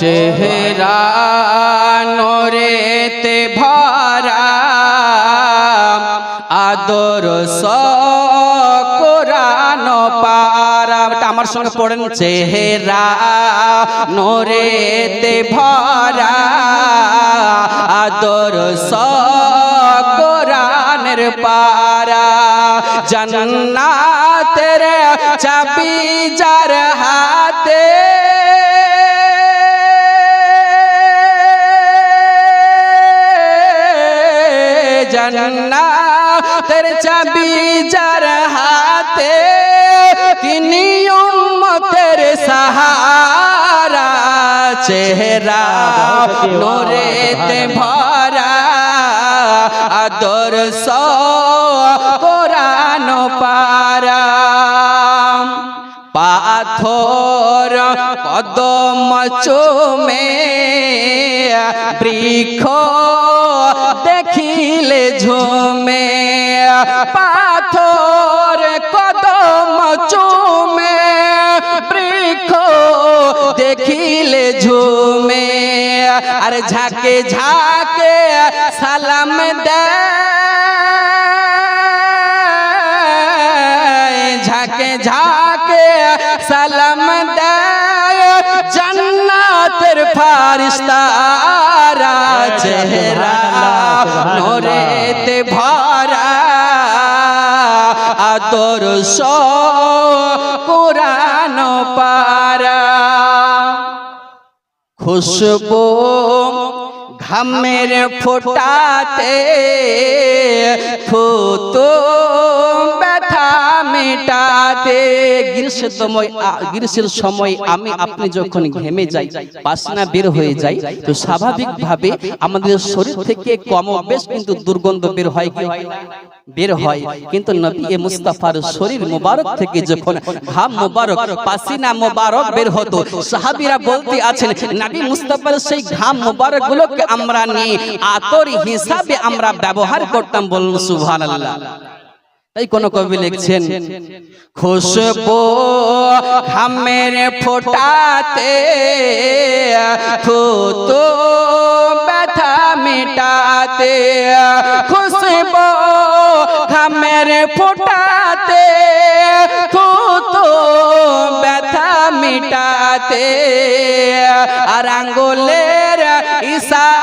চেহারা নোরেতে ভরা আদর কোরআন সঙ্গে পড়েন চেহারা নোরেতে ভরা আদর কোরআনের পারা জন্নাতের চাবি যার হাতে। জন্নাতের চাবি যার হাতে তিনি উম্মতের সাহারা, চেহারা নোরেতে ভরা আদর কোরআন পারা পাথর কদম চুমে বৃক্ষ দেখিলে ঝুমে। পাথর কদম চুমে বৃক্ষ দেখিলে ঝুমে। আর ঝাঁকে ঝাঁকে সালাম দেয় ঝাঁকে সালাম দেয়, জান্নাতের ফারিস্তারা চেহারা নোরেতে ভরা আদর কোরআন পারা। খুশবু ঘামের ফোটাতে ফুতো মেটাতে গ্রীষ্মের সময় আমি আপনি যখন ঘেমে যাই বের হয়ে তো আমাদের শরীর থেকে কম বেশ কিন্তু দুর্গন্ধ বের হয় বের হয়। কিন্তু মুস্তাফার শরীর মোবারক থেকে যখন ঘাম মোবারক, পাসিনা মোবারক বের হতো, সাহাবীরা বলতে আছেন, নবী মুস্তাফার সেই ঘাম মোবারক গুলোকে আমরা নিয়ে আতর হিসাবে আমরা ব্যবহার করতাম। বলুন তাই কোন কবি লিখছেন খুশবু হামের ফোটাতে ফুতো ব্যথা মেটাতে খুশবু হামের ফোটাতে ফুতো ব্যথা মেটাতে আর আঙ্গুলের ইশারা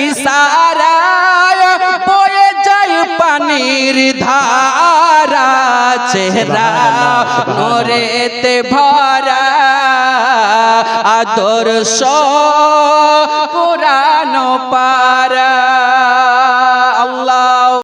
ইশারায় বয়ে যায় পানির ধারা চেহারা নরেতে ভরা আদর্শ পুরানো পারা